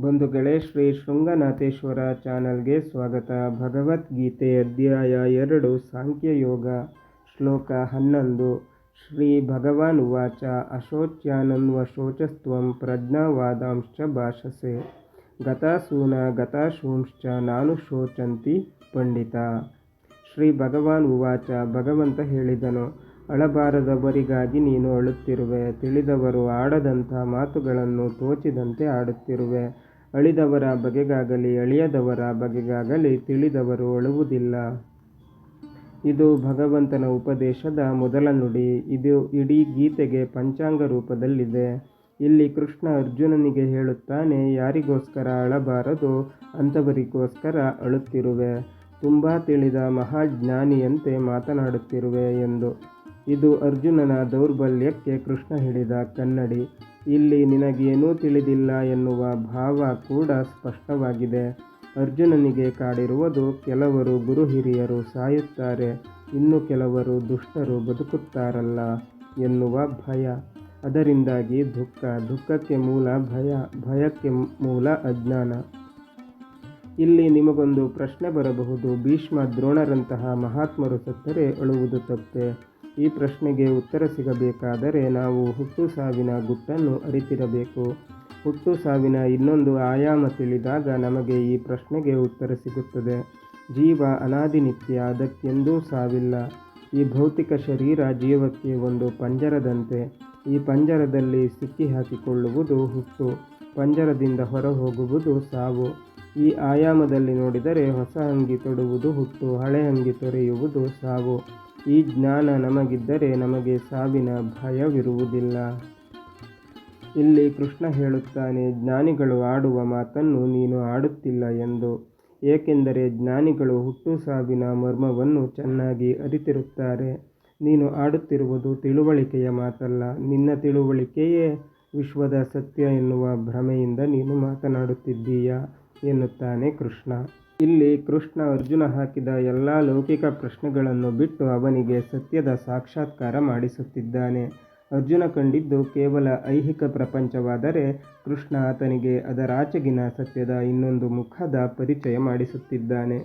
ಬಂಧುಗಳೇ ಶ್ರೀ ಶೃಂಗನಾಥೇಶ್ವರ ಚಾನಲ್ಗೆ ಸ್ವಾಗತ. ಭಗವದ್ಗೀತೆ ಅಧ್ಯಾಯ ಎರಡು, ಸಾಂಖ್ಯಯೋಗ, ಶ್ಲೋಕ ಹನ್ನೊಂದು. ಶ್ರೀ ಭಗವಾನ್ ಉವಾಚ ಅಶೋಚ್ಯಾನನ್ವಶೋಚಸ್ತ್ವಂ ಪ್ರಜ್ಞಾವಾದಾಂಶ್ಚ ಭಾಷಸೆ. ಗತಾಸೂನ ಗತಾಶೂಂಶ್ಚ ನಾನು ಶೋಚಂತಿ ಪಂಡಿತ. ಶ್ರೀ ಭಗವಾನ್ ಉವಾಚ ಭಗವಂತ ಹೇಳಿದನು ಅಳಬಾರದವರಿಗಾಗಿ ನೀನು ಅಳುತ್ತಿರುವೆ, ತಿಳಿದವರು ಆಡದಂಥ ಮಾತುಗಳನ್ನು ತೋಚಿದಂತೆ ಆಡುತ್ತಿರುವೆ. ಅಳಿದವರ ಬಗೆಗಾಗಲಿ, ಅಳಿಯದವರ ಬಗೆಗಾಗಲಿ ತಿಳಿದವರು ಅಳುವುದಿಲ್ಲ ಇದು ಭಗವಂತನ ಉಪದೇಶದ ಮೊದಲ ನುಡಿ. ಇದು ಇಡೀ ಗೀತೆಗೆ ಪಂಚಾಂಗ ರೂಪದಲ್ಲಿದೆ. ಇಲ್ಲಿ ಕೃಷ್ಣ ಅರ್ಜುನನಿಗೆ ಹೇಳುತ್ತಾನೆ, ಯಾರಿಗೋಸ್ಕರ ಅಳಬಾರದು ಅಂಥವರಿಗೋಸ್ಕರ ಅಳುತ್ತಿರುವೆ. ತುಂಬ ತಿಳಿದ ಮಹಾಜ್ಞಾನಿಯಂತೆ ಮಾತನಾಡುತ್ತಿರುವೆ ಎಂದು. ಇದು ಅರ್ಜುನನ ದೌರ್ಬಲ್ಯಕ್ಕೆ ಕೃಷ್ಣ ಹಿಡಿದ ಕನ್ನಡಿ. ಇಲ್ಲಿ ನಿನಗೇನೂ ತಿಳಿದಿಲ್ಲ ಎನ್ನುವ ಭಾವ ಕೂಡ ಸ್ಪಷ್ಟವಾಗಿದೆ. ಅರ್ಜುನನಿಗೆ ಕಾಡಿರುವುದು ಕೆಲವರು ಗುರು ಹಿರಿಯರು ಸಾಯುತ್ತಾರೆ, ಇನ್ನು ಕೆಲವರು ದುಷ್ಟರು ಬದುಕುತ್ತಾರಲ್ಲ ಎನ್ನುವ ಭಯ. ಅದರಿಂದಾಗಿ ದುಃಖ, ದುಃಖಕ್ಕೆ ಮೂಲ ಭಯ, ಭಯಕ್ಕೆ ಮೂಲ ಅಜ್ಞಾನ. ಇಲ್ಲಿ ನಿಮಗೊಂದು ಪ್ರಶ್ನೆ ಬರಬಹುದು. ಭೀಷ್ಮ ದ್ರೋಣರಂತಹ ಮಹಾತ್ಮರು ಸತ್ತರೆ ಅಳುವುದು ತಪ್ಪೆ? ಈ ಪ್ರಶ್ನೆಗೆ ಉತ್ತರ ಸಿಗಬೇಕಾದರೆ ನಾವು ಹುಟ್ಟು ಸಾವಿನ ಗುಟ್ಟನ್ನು ಅರಿತಿರಬೇಕು. ಹುಟ್ಟು ಸಾವಿನ ಇನ್ನೊಂದು ಆಯಾಮ ತಿಳಿದಾಗ ನಮಗೆ ಈ ಪ್ರಶ್ನೆಗೆ ಉತ್ತರ ಸಿಗುತ್ತದೆ. ಜೀವ ಅನಾದಿನಿತ್ಯ ಅದಕ್ಕೆಂದೂ ಸಾವಿಲ್ಲ. ಈ ಭೌತಿಕ ಶರೀರ ಜೀವಕ್ಕೆ ಒಂದು ಪಂಜರದಂತೆ. ಈ ಪಂಜರದಲ್ಲಿ ಸಿಕ್ಕಿ ಹಾಕಿಕೊಳ್ಳುವುದು ಹುಟ್ಟು. ಪಂಜರದಿಂದ ಹೊರ ಹೋಗುವುದು ಸಾವು. ಈ ಆಯಾಮದಲ್ಲಿ ನೋಡಿದರೆ ಹೊಸ ಅಂಗಿ ತೊಡುವುದು ಹುಟ್ಟು. ಹಳೆ ಅಂಗಿ ತೊರೆಯುವುದು ಸಾವು. ಈ ಜ್ಞಾನ ನಮಗಿದ್ದರೆ ನಮಗೆ ಸಾವಿನ ಭಯವಿರುವುದಿಲ್ಲ. ಇಲ್ಲಿ ಕೃಷ್ಣ ಹೇಳುತ್ತಾನೆ, ಜ್ಞಾನಿಗಳು ಆಡುವ ಮಾತನ್ನು ನೀನು ಆಡುತ್ತಿಲ್ಲ ಎಂದು. ಏಕೆಂದರೆ ಜ್ಞಾನಿಗಳು ಹುಟ್ಟು ಸಾವಿನ ಮರ್ಮವನ್ನು ಚೆನ್ನಾಗಿ ಅರಿತಿರುತ್ತಾರೆ. ನೀನು ಆಡುತ್ತಿರುವುದು ತಿಳುವಳಿಕೆಯ ಮಾತಲ್ಲ. ನಿನ್ನ ತಿಳುವಳಿಕೆಯೇ ವಿಶ್ವದ ಸತ್ಯ ಎನ್ನುವ ಭ್ರಮೆಯಿಂದ ನೀನು ಮಾತನಾಡುತ್ತಿದ್ದೀಯಾ? ಎನ್ನುತ್ತಾನೆ ಕೃಷ್ಣ. ಇಲ್ಲಿ ಕೃಷ್ಣ ಅರ್ಜುನ ಹಾಕಿದ ಎಲ್ಲ ಲೌಕಿಕ ಪ್ರಶ್ನೆಗಳನ್ನು ಬಿಟ್ಟು ಅವನಿಗೆ ಸತ್ಯದ ಸಾಕ್ಷಾತ್ಕಾರ ಮಾಡಿಸುತ್ತಿದ್ದಾನೆ. ಅರ್ಜುನ ಕಂಡಿದ್ದು ಕೇವಲ ಐಹಿಕ ಪ್ರಪಂಚವಾದರೆ ಕೃಷ್ಣ ಆತನಿಗೆ ಅದರಾಚೆಗಿನ ಸತ್ಯದ ಇನ್ನೊಂದು ಮುಖದ ಪರಿಚಯ ಮಾಡಿಸುತ್ತಿದ್ದಾನೆ.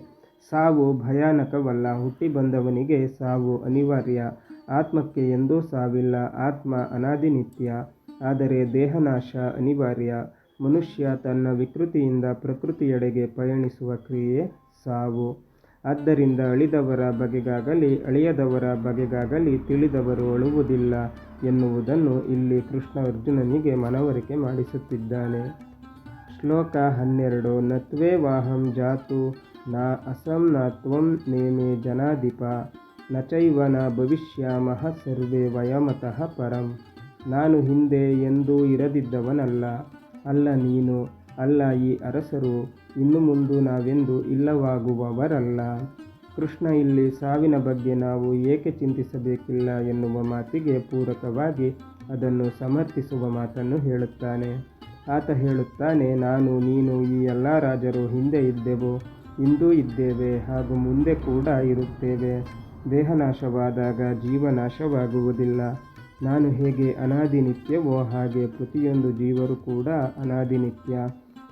ಸಾವು ಭಯಾನಕವಲ್ಲ, ಹುಟ್ಟಿ ಬಂದವನಿಗೆ ಸಾವು ಅನಿವಾರ್ಯ. ಆತ್ಮಕ್ಕೆ ಎಂದೂ ಸಾವಿಲ್ಲ, ಆತ್ಮ ಅನಾದಿನಿತ್ಯ, ಆದರೆ ದೇಹನಾಶ ಅನಿವಾರ್ಯ. ಮನುಷ್ಯ ತನ್ನ ವಿಕೃತಿಯಿಂದ ಪ್ರಕೃತಿಯೆಡೆಗೆ ಪಯಣಿಸುವ ಕ್ರಿಯೆ ಸಾವು. ಆದ್ದರಿಂದ ಅಳಿದವರ ಬಗೆಗಾಗಲಿ, ಅಳಿಯದವರ ಬಗೆಗಾಗಲಿ ತಿಳಿದವರು ಅಳುವುದಿಲ್ಲ ಎನ್ನುವುದನ್ನು ಇಲ್ಲಿ ಕೃಷ್ಣ ಅರ್ಜುನನಿಗೆ ಮನವರಿಕೆ ಮಾಡಿಸುತ್ತಿದ್ದಾನೆ. ಶ್ಲೋಕ ಹನ್ನೆರಡು, ನತ್ವೇ ವಾಹಂ ಜಾತು, ನ ಅಸಂ ನ ತ್ವಂ ನೇಮೆ ಜನಾಧಿಪ, ನ ಚೈವ ನ ಭವಿಷ್ಯಾಮಹ ಸರ್ವೇ ವಯಮತಃ ಪರಂ. ನಾನು ಹಿಂದೆ ಎಂದೂ ಇರದಿದ್ದವನಲ್ಲ. ಅಲ್ಲ ನೀನು, ಅಲ್ಲ ಈ ಅರಸರು, ಇನ್ನು ಮುಂದು ನಾವೆಂದು ಇಲ್ಲವಾಗುವವರಲ್ಲ. ಕೃಷ್ಣ ಇಲ್ಲಿ ಸಾವಿನ ಬಗ್ಗೆ ನಾವು ಏಕೆ ಚಿಂತಿಸಬೇಕಿಲ್ಲ ಎನ್ನುವ ಮಾತಿಗೆ ಪೂರಕವಾಗಿ ಅದನ್ನು ಸಮರ್ಥಿಸುವ ಮಾತನ್ನು ಹೇಳುತ್ತಾನೆ. ಆತ ಹೇಳುತ್ತಾನೆ, ನಾನು, ನೀನು, ಈ ಎಲ್ಲ ರಾಜರು ಹಿಂದೆ ಇದ್ದೆವು, ಇಂದೂ ಇದ್ದೇವೆ, ಹಾಗೂ ಮುಂದೆ ಕೂಡ ಇರುತ್ತೇವೆ. ದೇಹನಾಶವಾದಾಗ ಜೀವನಾಶವಾಗುವುದಿಲ್ಲ. ನಾನು ಹೇಗೆ ಅನಾದಿನಿತ್ಯವೋ ಹಾಗೆ ಪ್ರತಿಯೊಂದು ಜೀವರು ಕೂಡ ಅನಾದಿನಿತ್ಯ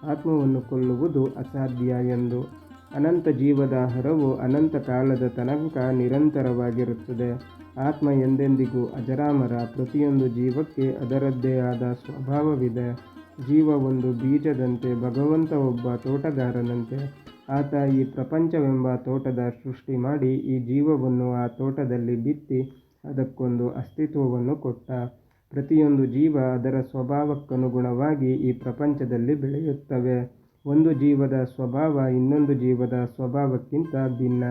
ಆತ್ಮವನ್ನು ಕೊಲ್ಲುವುದು ಅಸಾಧ್ಯ ಎಂದು. ಅನಂತ ಜೀವದ ಹರವು ಅನಂತ ಕಾಲದ ತನಕ ನಿರಂತರವಾಗಿರುತ್ತದೆ. ಆತ್ಮ ಎಂದೆಂದಿಗೂ ಅಜರಾಮರ ಪ್ರತಿಯೊಂದು ಜೀವಕ್ಕೆ ಅದರದ್ದೇ ಆದ ಸ್ವಭಾವವಿದೆ. ಜೀವ ಒಂದು ಬೀಜದಂತೆ ಭಗವಂತ ಒಬ್ಬ ತೋಟಗಾರನಂತೆ. ಆತ ಈ ಪ್ರಪಂಚವೆಂಬ ತೋಟದ ಸೃಷ್ಟಿ ಮಾಡಿ ಈ ಜೀವವನ್ನು ಆ ತೋಟದಲ್ಲಿ ಬಿತ್ತಿ ಅದಕ್ಕೊಂದು ಅಸ್ತಿತ್ವವನ್ನು ಕೊಟ್ಟ ಪ್ರತಿಯೊಂದು ಜೀವ ಅದರ ಸ್ವಭಾವಕ್ಕನುಗುಣವಾಗಿ ಈ ಪ್ರಪಂಚದಲ್ಲಿ ಬೆಳೆಯುತ್ತವೆ. ಒಂದು ಜೀವದ ಸ್ವಭಾವ ಇನ್ನೊಂದು ಜೀವದ ಸ್ವಭಾವಕ್ಕಿಂತ ಭಿನ್ನ.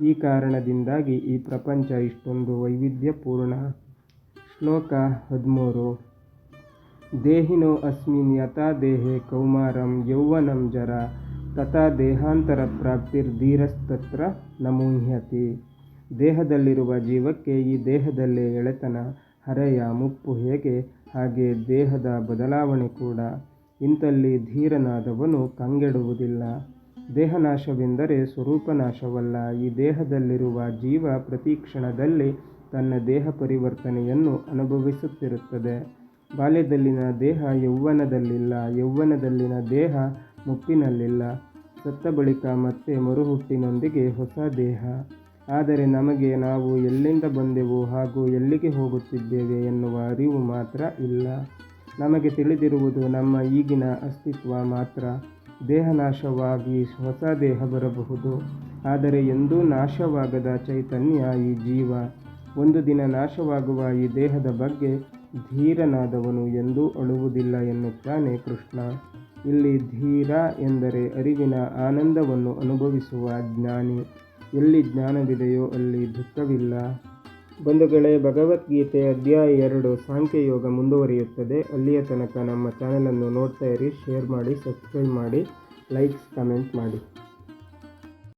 ಈ ಕಾರಣದಿಂದಾಗಿ ಈ ಪ್ರಪಂಚ ಇಷ್ಟೊಂದು ವೈವಿಧ್ಯಪೂರ್ಣ. ಶ್ಲೋಕ ಹದಿಮೂರು. ದೇಹಿನೋ ಅಸ್ಮಿನ್ ಯಥಾ ದೇಹೆ ಕೌಮಾರಂ ಯೌವನಂ ಜರ ತಥಾ ದೇಹಾಂತರ ಪ್ರಾಪ್ತಿರ್ಧೀರಸ್ತತ್ರ ನಮೂಹ್ಯತಿ. ದೇಹದಲ್ಲಿರುವ ಜೀವಕ್ಕೆ ಈ ದೇಹದಲ್ಲೇ ಎಳೆತನ, ಹರೆಯ ಮುಪ್ಪು ಹೇಗೆ? ಹಾಗೆ ದೇಹದ ಬದಲಾವಣೆ ಕೂಡ. ಇಂತಲ್ಲಿ ಧೀರನಾದವನು ಕಂಗೆಡುವುದಿಲ್ಲ. ದೇಹನಾಶವೆಂದರೆ ಸ್ವರೂಪನಾಶವಲ್ಲ. ಈ ದೇಹದಲ್ಲಿರುವ ಜೀವ ಪ್ರತಿ ಕ್ಷಣದಲ್ಲಿ ತನ್ನ ದೇಹ ಪರಿವರ್ತನೆಯನ್ನು ಅನುಭವಿಸುತ್ತಿರುತ್ತದೆ. ಬಾಲ್ಯದಲ್ಲಿನ ದೇಹ ಯೌವನದಲ್ಲಿಲ್ಲ ಯೌವನದಲ್ಲಿನ ದೇಹ ಮುಪ್ಪಿನಲ್ಲಿಲ್ಲ. ಸತ್ತ ಬಳಿಕ ಮತ್ತೆ ಮರುಹುಟ್ಟಿನೊಂದಿಗೆ ಹೊಸ ದೇಹ. ಆದರೆ ನಮಗೆ ನಾವು ಎಲ್ಲಿಂದ ಬಂದೆವು ಹಾಗೂ ಎಲ್ಲಿಗೆ ಹೋಗುತ್ತಿದ್ದೇವೆ ಎನ್ನುವ ಅರಿವು ಮಾತ್ರ ಇಲ್ಲ. ನಮಗೆ ತಿಳಿದಿರುವುದು ನಮ್ಮ ಈಗಿನ ಅಸ್ತಿತ್ವ ಮಾತ್ರ. ದೇಹನಾಶವಾಗಿ ಹೊಸ ದೇಹ ಬರಬಹುದು. ಆದರೆ ಎಂದೂ ನಾಶವಾಗದ ಚೈತನ್ಯ ಈ ಜೀವ. ಒಂದು ದಿನ ನಾಶವಾಗುವ ಈ ದೇಹದ ಬಗ್ಗೆ ಧೀರನಾದವನು ಎಂದೂ ಅಳುವುದಿಲ್ಲ ಎನ್ನುತ್ತಾನೆ ಕೃಷ್ಣ. ಇಲ್ಲಿ ಧೀರ ಎಂದರೆ ಅರಿವಿನ ಆನಂದವನ್ನು ಅನುಭವಿಸುವ ಜ್ಞಾನಿ. ಎಲ್ಲಿ ಜ್ಞಾನವಿದೆಯೋ ಅಲ್ಲಿ ದುಃಖವಿಲ್ಲ. ಬಂಧುಗಳೇ, ಭಗವದ್ಗೀತೆ ಅಧ್ಯಾಯ ಎರಡು ಸಾಂಖ್ಯಯೋಗ ಮುಂದುವರಿಯುತ್ತದೆ. ಅಲ್ಲಿಯ ತನಕ ನಮ್ಮ ಚಾನಲನ್ನು ನೋಡ್ತಾ ಇರಿ ಶೇರ್ ಮಾಡಿ ಸಬ್ಸ್ಕ್ರೈಬ್ ಮಾಡಿ ಲೈಕ್ಸ್ ಕಮೆಂಟ್ ಮಾಡಿ.